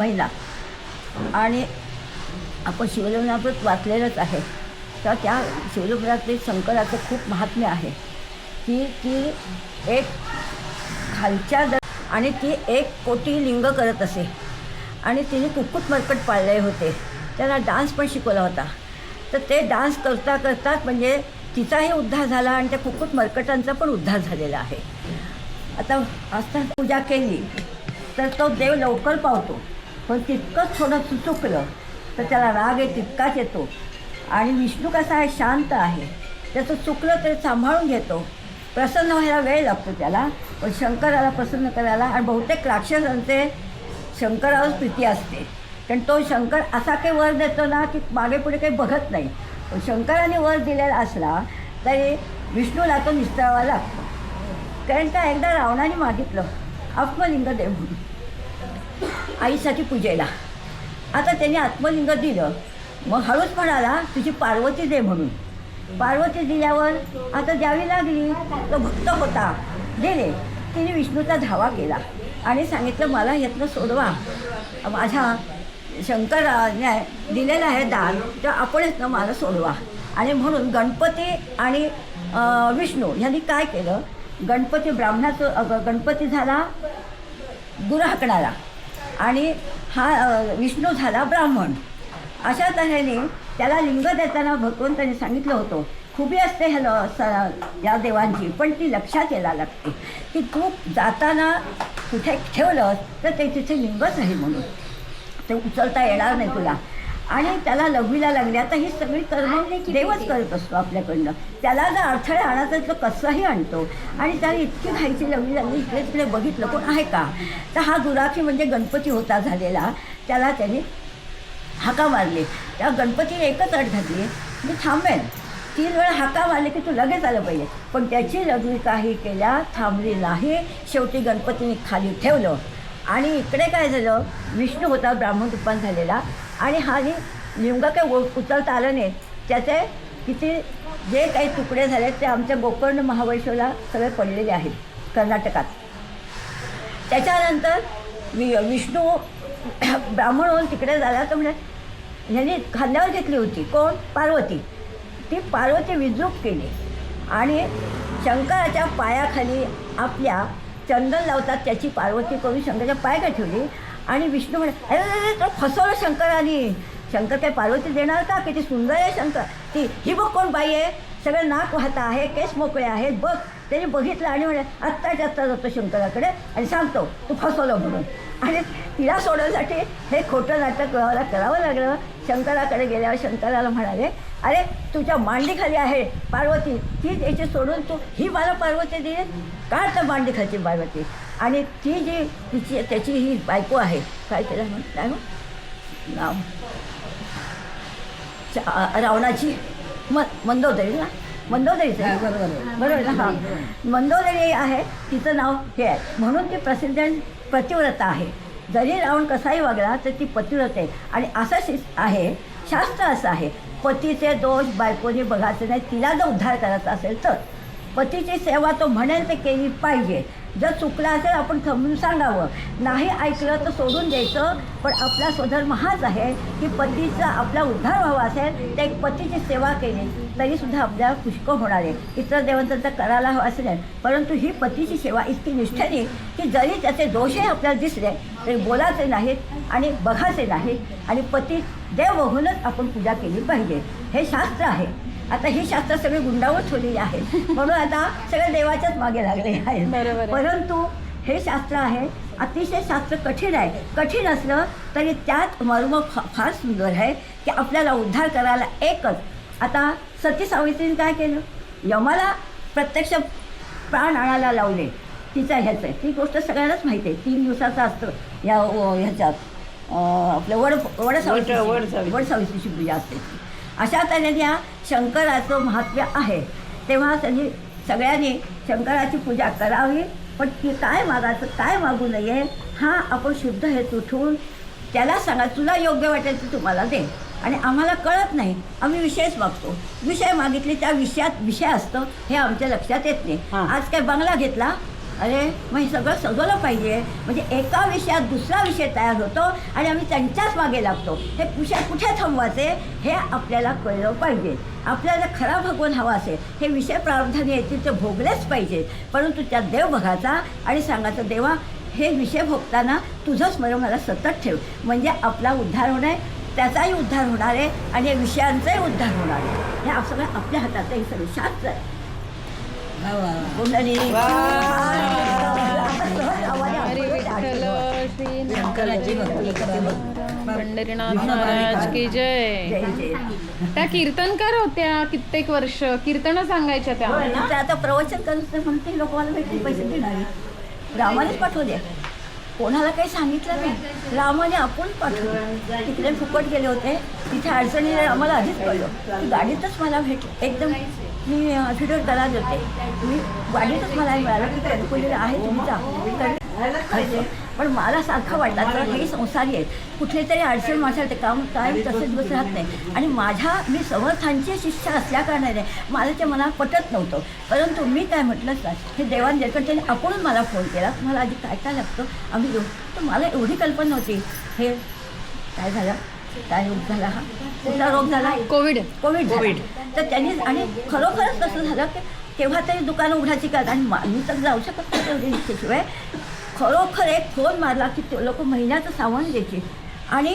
महिला आणि आपण शिवलिंगात वाचलेलंच आहे. तर त्या शिवलिंगातले शंकराचं खूप महात्म्य आहे. की ती एक खालच्या द आणि ती एक कोटी लिंग करत असे. आणि तिने कुक्कुट मरकट पाळले होते. त्यांना डान्स पण शिकवला होता. तर ते डान्स करता करताच म्हणजे तिचाही उद्धार झाला आणि त्या कुक्कुट मरकटांचा पण उद्धार झालेला आहे. आता असता पूजा केली तर तो देव लवकर पावतो. पण तितकंच थोडं चुकलं तर त्याला राग आहे तितकाच येतो. आणि विष्णू कसा आहे शांत आहे. त्याचं चुकलं तरी सांभाळून घेतो. प्रसन्न व्हायला वेळ लागतो त्याला. पण शंकराला प्रसन्न करायला आणि बहुतेक राक्षसांचे शंकरावर प्रीती असते. कारण तो शंकर असा काही वर देतो ना की मागे पुढे काही बघत नाही. पण शंकराने वर दिलेला असला तरी विष्णूला तो निस्तरावा लागतो. कारण का एकदा रावणाने मागितलं आत्मलिंग दे म्हणून. आईसाठी पूजेला. आता त्याने आत्मलिंग दिलं. मग हळूच म्हणाला तुझी पार्वती दे म्हणून. पार्वती दिल्यावर आता द्यावी लागली तो भक्त होता. दिले तिने विष्णूचा धावा केला आणि सांगितलं मला यातनं सोडवा. माझ्या शंकराने दिलेलं आहे दान तर आपण ना मला सोडवा. आणि म्हणून गणपती आणि विष्णू यांनी काय केलं? गणपती ब्राह्मणाचं गणपती झाला गुरु हाकणारा. आणि हा विष्णू झाला ब्राह्मण. अशा तऱ्हेने त्याला लिंग देताना भगवंताने सांगितलं होतं खुबी असते ह्याला स या देवांची पण ती लक्षात यायला लागते. की तू जाताना कुठे ठेवलं तर ते तिथे लिंगच आहे म्हणून. ते उचलता येणार नाही तुला. आणि त्याला लघवीला लागल्या तर ही सगळी कर्म देवच करत असतो आपल्याकडनं. त्याला जर अडथळे आणायचं तर कसंही आणतो. आणि त्याला इतकी घाईची लघवी लागली इकडे तिकडे बघितलं कोण आहे का? तर हा दुराखी म्हणजे गणपती होता झालेला. त्याला त्याने हाका मारले. त्या गणपतीने एकच अट घातली. मी थांबेन तीन वेळा हाका मारले की तू लगेच आलं पाहिजे. पण त्याची लघवी काही केल्या थांबली नाही. शेवटी गणपतीने खाली ठेवलं. आणि इकडे काय झालं? विष्णू होता ब्राह्मण रूपान झालेला. आणि हा नि- लिंग काही उ- उचलता आलं नाही त्याचे किती जे काही तुकडे झाले ते आमच्या गोकर्ण महाबळेश्वरला सगळे पडलेले आहेत कर्नाटकात. त्याच्यानंतर वि विष्णू ब्राह्मण होऊन तिकडे झाला तर म्हणजे ह्यांनी खांद्यावर घेतली होती कोण? पार्वती. ती पार्वती विद्रूप केली आणि शंकराच्या पायाखाली आपल्या चंदन लावतात त्याची पार्वती करून शंकराच्या पायाला ठेवली आणि विष्णू म्हणे अरे तो फसवलं शंकराने शंकर काय पार्वती देणार का? किती सुंदर आहे शंकर. ती ही बघ कोण बाई आहे. सगळं नाक वाहता आहे केस मोकळे आहेत बघ. त्याने बघितलं आणि म्हणे आत्ताच्या आत्ता जातो शंकराकडे आणि सांगतो तू फसवलं म्हणून. आणि तिला सोडवण्यासाठी हे खोटं नाटक मला करावं लागलं. शंकराकडे गेल्यावर शंकराला म्हणाले अरे तुझ्या मांडीखाली आहे पार्वती. ती याची सोडून तू ही मला पार्वती दिली का तर मांडीखालची पार्वती? आणि ती जी तिची त्याची ही बायको आहे. काय तिला म्हण काय हो? नाव. रावणाची. म मंदोदरी ना? मंदोदरीच आहे बरोबर. बरोबर. ना? हां. मंदोदरी आहे तिचं नाव हे आहे. म्हणून ती प्रसिद्ध पतिव्रता आहे. जरी रावण कसाही वागला तर ती पतिव्रत आहे. आणि असं शिस आहे शास्त्र असं आहे पतीचे दोष बायकोने बघायचे नाही तिला जर उद्धार करायचा असेल तर. पतीची सेवा तो म्हणेल ते केली पाहिजे. जर चुकला असेल आपण थांबून सांगावं. नाही ऐकलं तर सोडून द्यायचं. पण आपला स्वधर्म हाच आहे की पतीचा आपला उद्धार व्हावा असेल तर एक पतीची सेवा केली तरीसुद्धा आपल्याला पुष्कळ होणार आहे. इतर देवांचं तर करायला हवं असेल परंतु ही पतीची सेवा इतकी निष्ठेने की जरी त्याचे दोषही आपल्याला दिसले तरी बोलायचे नाहीत आणि बघायचे नाहीत. आणि पती देव बघूनच आपण पूजा केली पाहिजे. हे शास्त्र आहे. आता ही शास्त्र सगळी गुंडावर ठेवलेली आहेत म्हणून आता सगळे देवाच्याच मागे लागले आहेत. परंतु हे शास्त्र आहे अतिशय शास्त्र कठीण आहे. कठीण असलं तरी त्यात मर्म फार सुंदर आहे की आपल्याला उद्धार करायला एकच. आता सती सावित्रीने काय केलं? यमाला प्रत्यक्ष प्राण आणायला लावले. तिचा ह्याचं आहे. ती गोष्ट सगळ्यांनाच माहिती आहे. तीन दिवसाचं असतं या ह्याच्यात. अ, आपलं वड वड सावित्री. वड सावित्रीची. पूजा असते. अशा तऱ्हेने या शंकराचं महात्म्य आहे. तेव्हा त्यांनी सगळ्यांनी शंकराची पूजा करावी. पण ती काय मागायचं काय मागू नये हा आपण शुद्ध हेतू ठेवून त्याला सांगा तुला योग्य वाटेल ते तुम्हाला दे. आणि आम्हाला कळत नाही आम्ही विषयच मागतो. विषय मागितले त्या विषयात विषय असतो हे आमच्या लक्षात येत नाही. आज काय बंगला घेतला अरे मग हे सगळं सजवलं पाहिजे. म्हणजे एका विषयात दुसरा विषय तयार होतो आणि आम्ही त्यांच्याच मागे लागतो. हे विषय कुठे थांबवायचे हे आपल्याला कळलं पाहिजे. आपल्याला खरा भगवान हवा असेल. हे विषय प्रारब्धाने येतील ते भोगलेच पाहिजेत परंतु त्या देव बघायचा आणि सांगायचं देवा हे विषय भोगताना तुझं स्मरण मला सतत ठेव. म्हणजे आपला उद्धार होणार आहे त्याचाही उद्धार होणार आहे आणि या विषयांचाही उद्धार होणार आहे. हे सगळं आपल्या हातात हे सगळं शास्त्र आहे. कुंडली शंकराची विठ्ठल पंढरीनाथ महाराज की जय त्या कीर्तनकार होत्या कित्येक वर्ष. कीर्तन सांगायच्या त्या. आता प्रवचन करत म्हणते लोक मला भेटले पैसे देणारे रामानेच पाठवले. कोणाला काही सांगितलं नाही. रामाने आपण पाठवलं. तिकडे फुकट गेले होते. तिथे अडचणी आम्हाला आधीच कळलं. गाडीतच मला भेट. एकदम मी हॉस्पिटल करत होते मी वाढीतच मला मिळालं की कणकुलीला आहे तुमचा तर पण मला सारखं वाटलं तर हे संसारी आहेत. कुठले तरी अडचण माझ्या ते काम काय तसेच बस राहत नाही. आणि माझ्या मी समर्थांची शिष्य असल्याकारणाने मला ते मला पटत नव्हतं. परंतु मी काय म्हटलं ना हे देवान देवकड त्यांनी आपण मला फोन केला. मला आधी काय काय लागतं? आम्ही देऊ तर मला एवढी कल्पना होती. हे काय झालं? काय रोग झाला हा? कुठला रोग झाला कोविड. Covid Covid. तर त्यांनी आणि खरोखरच कसं झालं की तेव्हा तरी दुकानं उघडायची का? आणि मा- मी तर जाऊ शकत नाही तेवढी इच्छेशिवाय खरोखर एक फोन मारला की ते लोक महिन्याचं सामान द्यायची आणि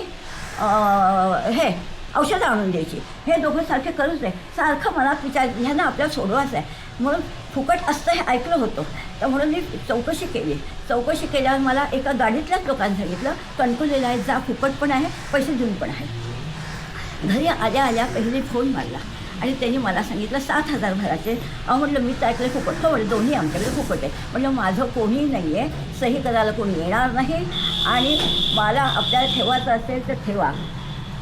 हे औषधं आणून द्यायची. हे दोघं सारखे करूच नाही सारखं मनात विचार ह्यांना आपल्याला सोडवायचं आहे. म्हणून फुकट असतं हे ऐकलं होतं. तर म्हणून मी चौकशी केली. चौकशी केल्यावर मला एका गाडीतल्याच लोकांनी सांगितलं कणकुलेला आहे जा फुकट पण आहे पैसे देऊन पण आहे. घरी आल्या आल्या पहिले फोन मारला आणि त्यांनी मला सांगितलं सात हजार भराचे अहो म्हटलं मी तर ऐकलं फुकट हो म्हटलं? दोन्ही आमच्याकडे फुकट आहे. म्हटलं माझं कोणीही नाही आहे सही करायला कोणी येणार नाही आणि मला आपल्याला ठेवायचं असेल तर ठेवा.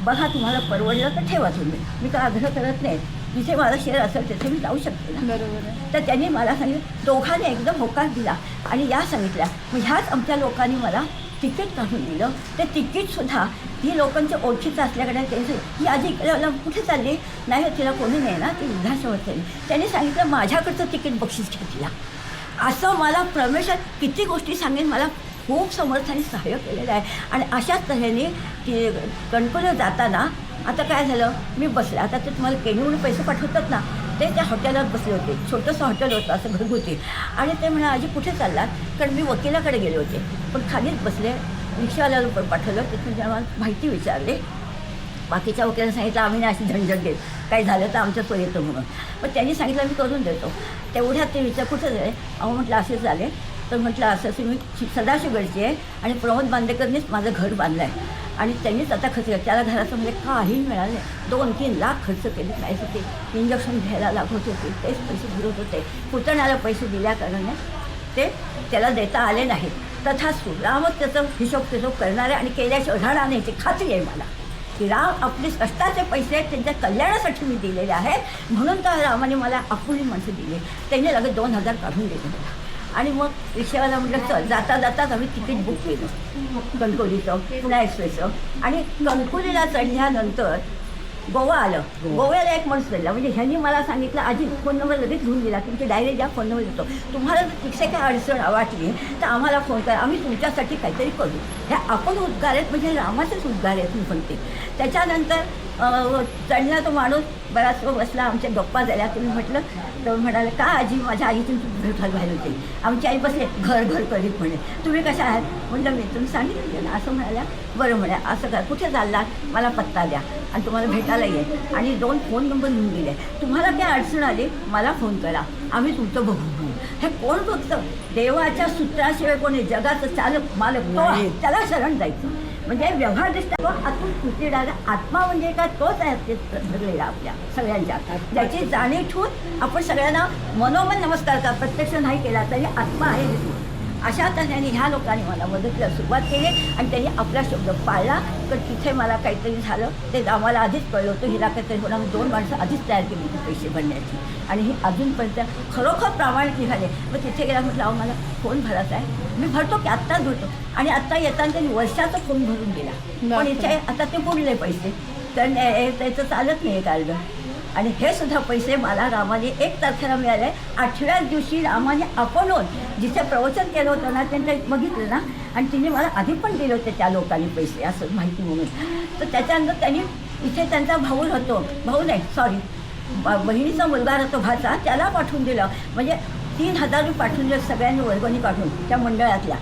बघा तुम्हाला परवडलं तर ठेवा तुम्ही. मी तर आग्रह करत नाही. जिथे माझा शेअर असेल तिथे मी जाऊ शकते ना बरोबर तर त्यांनी मला सांगितलं दोघांनी एकदम होकार दिला आणि या सांगितल्या मग ह्याच आमच्या लोकांनी मला तिकीट काढून दिलं ते तिकीटसुद्धा ही लोकांच्या ओळखीचं असल्याकडे त्यांनी ही आधी इकडे कुठे चालली नाही तिला कोणी नाही ना ती वृद्धाश्रमात चालली त्यांनी सांगितलं माझ्याकडचं तिकीट बक्षीस घ्या तिला असं मला परमेश्वर किती गोष्टी सांगेन मला खूप समर्थाने सहाय्य केलेलं आहे आणि अशाच तऱ्हेने ती कणकुलं जाताना आता काय झालं? मी बसले. आता ते तुम्हाला केनीवरून पैसे पाठवतात ना ते त्या हॉटेलात बसले होते. छोटंसं हॉटेल होतं असं घरगुती. आणि ते म्हणा आजी कुठे चाललात? कारण मी वकिलाकडे गेले होते. पण खालीच बसले. रिक्षावाल्याला पण पाठवलं. तिथून जेव्हा माहिती विचारली. बाकीच्या वकिलांना सांगितलं आम्ही नाही अशी झंझट देत काही झालं तर आमच्या सोय येतं म्हणून. पण त्यांनी सांगितलं मी करून देतो. तेवढ्यात ते विचार कुठं झाले अहो म्हटलं असे झाले. तर म्हटलं असं असं मी सदाशिवगडची आहे आणि प्रमोद बांदेकरनीच माझं घर बांधलं आहे आणि त्यांनीच आता खर्च केला. त्याला घराचं म्हणजे काही मिळालं नाही. दोन तीन लाख खर्च केले काय होते. इंजेक्शन घ्यायला लागत होते. तेच पैसे भरत होते. पुतण्याला पैसे दिल्या कारणाने ते त्याला देता आले नाहीत तथास्तु रामच त्याचं हिशोब तिशोब करणार आहे आणि केल्याशिवाय राहणार नाही याची खात्री आहे मला. की राम आपले कष्टाचे पैसे त्यांच्या कल्याणासाठी मी दिलेले आहेत. म्हणून तर रामाने मला आपुली माणसं दिली. त्यांनी लगेच दोन हजार काढून दिले. मला आणि मग रिक्षावाला म्हटलं चल जाता जाताच आम्ही तिकीट बुक केलं. कणकोलीचं पुन्हा एक्सप्रेसचं. आणि कणकोलीला चढल्यानंतर गोवा आलं. गोव्याला एक माणूस चढला. म्हणजे ह्यांनी मला सांगितलं आधी फोन नंबर लगेच घेऊन दिला तुमची डायरेक्ट द्या फोन नंबर देतो. तुम्हाला जर तिथे काय अडचण वाटली तर आम्हाला फोन करा. आम्ही तुमच्यासाठी काहीतरी करू. ह्या आपण उद्गार आहेत म्हणजे रामाचेच उद्गार आहेत मी म्हणते. त्याच्यानंतर चढला तो माणूस बराच वेळ बसला आमच्या गप्पा झाल्या. तुम्ही म्हटलं तर म्हणाले का आजी माझ्या आई तुमची भेट व्हायला होती? आमची आई बसले घर घर करीत म्हणे. तुम्ही कशा आहात? म्हटलं मी तुम्ही सांगितलं ना असं म्हणाल्या. बरं म्हणे असं काय कुठे चाललात? मला पत्ता द्या आणि तुम्हाला भेटायला येईल. आणि दोन फोन नंबर लिहून दिले तुम्हाला काय अडचण आली? मला फोन करा. आम्ही तुमचं बघू म्हणून. हे कोण बघतं देवाच्या सूत्राशिवाय कोणी जगाचं चालक मालक तो. त्याला शरण जायचं. म्हणजे व्यवहारदृष्ट्या तो आतून तुटलेला आत्मा म्हणजे काय तोच आहे ते धरलेला आपल्या सगळ्यांच्या. त्याची जाणीव ठेवून आपण सगळ्यांना मनोमन नमस्कार करतात प्रत्यक्ष नाही केला तरी आत्मा आहे अशा तऱ्हेने ह्या लोकांनी मला मदतीला सुरुवात केली आणि त्यांनी आपला शब्द पाळला. तर तिथे मला काहीतरी झालं. ते आम्हाला आधीच कळलं होतं. हिला काहीतरी होणार दोन माणसं आधीच तयार केली होती पैसे भरण्याची. आणि ही अजूनपर्यंत खरोखर प्रामाणिक निघाले मग तिथे गेला म्हटलं अहो मला फोन भरायचा आहे. मी भरतो की आत्ताच भरतो. आणि आत्ता येताना त्यांनी वर्षाचा फोन भरून दिला. पण. इथे आता ते बुडले पैसे. तर त्याचं चालत नाही कार्ड आणि हे सुद्धा पैसे मला रामाने एक तारखेला मिळाले. आठव्याच दिवशी रामाने आपणून जिथे प्रवचन केलं होतं ना त्यांना बघितलं ना आणि तिने मला आधी पण दिले होते त्या लोकांनी पैसे असं माहिती म्हणून. तर त्याच्यानंतर त्यांनी इथे त्यांचा भाऊ होतो भाऊ नाही सॉरी बहिणीचा मुलगा राहतो भाचा त्याला पाठवून दिलं. म्हणजे तीन हजार रुपये पाठवून दिलं सगळ्यांनी वर्गणी पाठवून त्या मंडळातल्या.